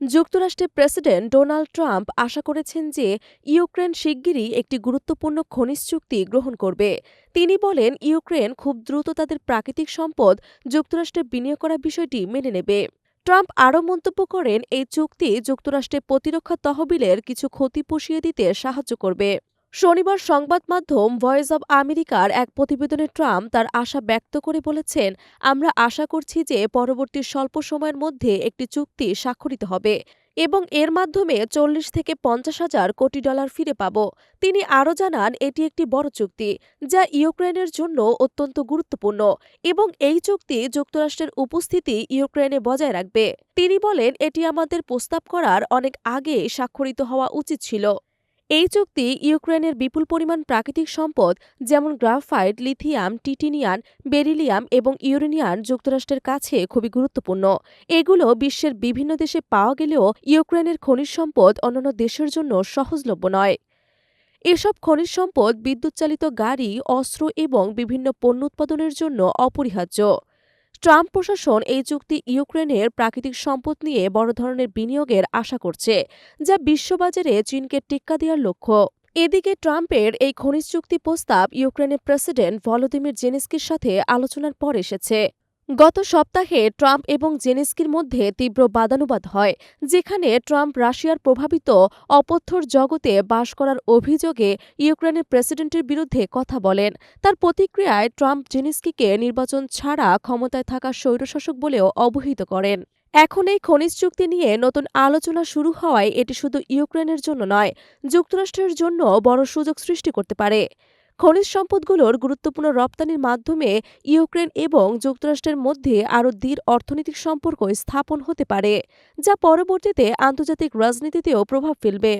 যুক্তরাষ্ট্রের president Donald Trump আশা করেছেন যে ইউক্রেন শিগগিরই একটি গুরুত্বপূর্ণ খনিজ চুক্তি গ্রহণ করবে। তিনি বলেন, ইউক্রেন খুব দ্রুত তাদের প্রাকৃতিক সম্পদ যুক্তরাষ্ট্রে বিনিয়োগ করার বিষয়টি মেনে নেবে। ট্রাম্প আরও মন্তব্য করেন, এই চুক্তি যুক্তরাষ্ট্রের প্রতিরক্ষা তহবিলের কিছু ক্ষতি পুষিয়ে দিতে সাহায্য করবে। শনিবার সংবাদ মাধ্যম ভয়েস অব আমেরিকার এক প্রতিবেদনে ট্রাম্প তার আশা ব্যক্ত করে বলেছেন, আমরা আশা করছি যে পরবর্তী স্বল্প সময়ের মধ্যে একটি চুক্তি স্বাক্ষরিত হবে এবং এর মাধ্যমে চল্লিশ থেকে পঞ্চাশ হাজার কোটি ডলার ফিরে পাব। তিনি আরও জানান, এটি একটি বড় চুক্তি যা ইউক্রেনের জন্য অত্যন্ত গুরুত্বপূর্ণ এবং এই চুক্তি যুক্তরাষ্ট্রের উপস্থিতি ইউক্রেনে বজায় রাখবে। তিনি বলেন, এটি আমাদের প্রস্তাব করার অনেক আগে স্বাক্ষরিত হওয়া উচিত ছিল। এই চুক্তি ইউক্রেনের বিপুল পরিমাণ প্রাকৃতিক সম্পদ, যেমন গ্রাফাইট, লিথিয়াম, টিটিনিয়ান, বেরিলিয়াম এবং ইউরেনিয়ান যুক্তরাষ্ট্রের কাছে খুবই গুরুত্বপূর্ণ। এগুলো বিশ্বের বিভিন্ন দেশে পাওয়া গেলেও ইউক্রেনের খনিজ সম্পদ অন্যান্য দেশের জন্য সহজলভ্য নয়। এসব খনিজ সম্পদ বিদ্যুৎচালিত গাড়ি, অস্ত্র এবং বিভিন্ন পণ্য উৎপাদনের জন্য অপরিহার্য। ট্রাম্প প্রশাসন এই চুক্তি ইউক্রেনের প্রাকৃতিক সম্পদ নিয়ে বড় ধরনের বিনিয়োগের আশা করছে, যা বিশ্ববাজারে চীনকে টিক্কা দেওয়ার লক্ষ্য। এদিকে ট্রাম্পের এই খনিজ চুক্তি প্রস্তাব ইউক্রেনের প্রেসিডেন্ট ভলোদিমির জেনেস্কির সাথে আলোচনার পর এসেছে। গত সপ্তাহে ট্রাম্প এবং জেনেস্কির মধ্যে তীব্র বাদানুবাদ হয়, যেখানে ট্রাম্প রাশিয়ার প্রভাবিত অপথ্যর জগতে বাস করার অভিযোগে ইউক্রেনের প্রেসিডেন্টের বিরুদ্ধে কথা বলেন। তার প্রতিক্রিয়ায় ট্রাম্প জেনেস্কিকে নির্বাচন ছাড়া ক্ষমতায় থাকা স্বৈরশাসক বলেও অবহিত করেন। এখন এই খনিজ চুক্তি নিয়ে নতুন আলোচনা শুরু হওয়ায় এটি শুধু ইউক্রেনের জন্য নয়, যুক্তরাষ্ট্রের জন্য বড় সুযোগ সৃষ্টি করতে পারে। খনিজ সম্পদগুলোর গুরুত্বপূর্ণ রপ্তানির মাধ্যমে ইউক্রেন এবং যুক্তরাষ্ট্রের মধ্যে আরও দৃঢ় অর্থনৈতিক সম্পর্ক স্থাপন হতে পারে, যা পরবর্তীতে আন্তর্জাতিক রাজনীতিতেও প্রভাব ফেলবে।